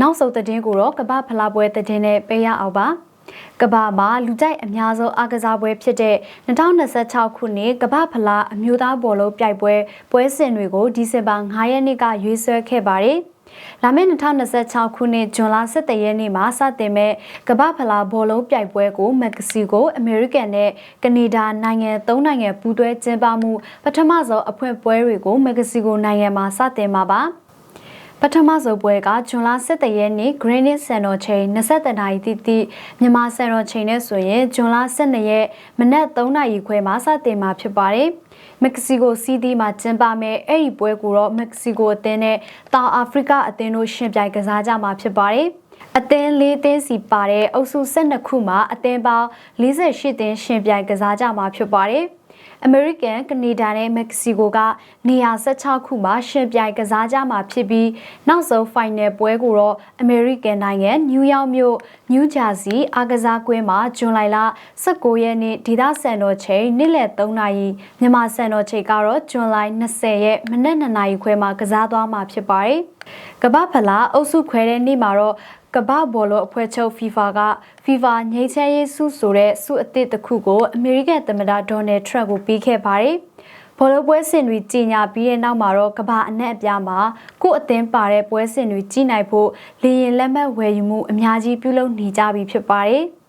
နောက်ဆုံးသတင်းကိုတော့ကမ္ဘာဖလားပွဲသတင်းနဲ့ပေးရအောင်ပါကမ္ဘာမှာလူကြိုက်အများဆုံးအားကစားပွဲဖြစ်တဲ့2026ခုနှစ်ကမ္ဘာဖလားအမျိုးသားဘောလုံးပြိုင်ပွဲပွဲစဉ်တွေကိုဒီဇင်ဘာ9ရက်နေ့ကရွေးဆွဲခဲ့ပါတယ်။လာမယ့်2026ခုနှစ်ဇွန်လ17ရက်နေ့မှာစတင်မဲ့ကမ္ဘာဖလားဘောလုံးပြိုင်ပွဲကိုမက္ကဆီကိုအမေရိကန်နဲ့ကနေဒါနိုင်ငံသုံးနိုင်ငံပူးတွဲကျင်းပမှုပထမဆုံးအဖွင့်ပွဲတွေကိုမက္ကဆီကိုနိုင်ငံမှာစတင်မှာပါ။ ပထမဆုံးပွဲကဇွန်လ17ရက်နေ့ Greenwich စံတော်ချိန်20နာရီတိတိမြန်မာစံတော်ချိန်နဲ့ဆိုရင်ဇွန်လ12ရက်မနက်3နာရီခွဲမှာစတင်မှာဖြစ်ပါတယ်။မက္ကဆီကိုစီးတီးမှာကျင်းပမဲ့အဲ့ဒီပွဲကိုတော့မက္ကဆီကိုအသင်းနဲ့တောင်အာဖရိကအသင်းတို့ရှင်ပြိုင်ကစားကြမှာဖြစ်ပါတယ်။အသင်း၄သင်းစီပါတဲ့အုပ်စု12ခုမှာအသင်းပေါင်း48သင်းရှင်ပြိုင်ကစားကြမှာဖြစ်ပါတယ်။ အမေရိကန်၊ကနေဒါနဲ့မက္ကဆီကိုကနေရာ16ခုမှာရှင်ပြိုင်ကစားကြမှာဖြစ်ပြီးနောက်ဆုံး final ပွဲကိုတော့အမေရိကန်နိုင်ငံနယူးယောက်မြို့နယူးဂျာစီအားကစားကွင်းမှာဇွန်လ19ရက်နေ့ဒေသစံတော်ချိန်နေ့လယ်3နာရီမြန်မာစံတော်ချိန်ကတော့ဇွန်လ20ရက်မနက်2နာရီခွဲမှာကစားသွားမှာဖြစ်ပါတယ်။ကမ္ဘာဖလားအုပ်စုခွဲတဲ့နေ့မှာတော့ ကမ္ဘာဘောလုံးအဖွဲ့ချုပ် FIFA က FIFA ငြိမ်းချမ်းရေးဆုဆိုတဲ့ဆုအသစ်တစ်ခုကိုအမေရိကန်သမ္မတဒေါ်နယ်ထရန့်ကိုပေးခဲ့ပါတယ်။ဘောလုံးပွဲစဉ်တွေကြီးညာပြီးတဲ့နောက်မှာတော့ကမ္ဘာအနှံ့အပြားမှာကို့အသင်းပါတဲ့ပွဲစဉ်တွေကြီးနိုင်ဖို့လေရင်လက်မှတ်ဝယ်ယူမှုအများကြီးပြုလုပ်နေကြပြီဖြစ်ပါတယ်။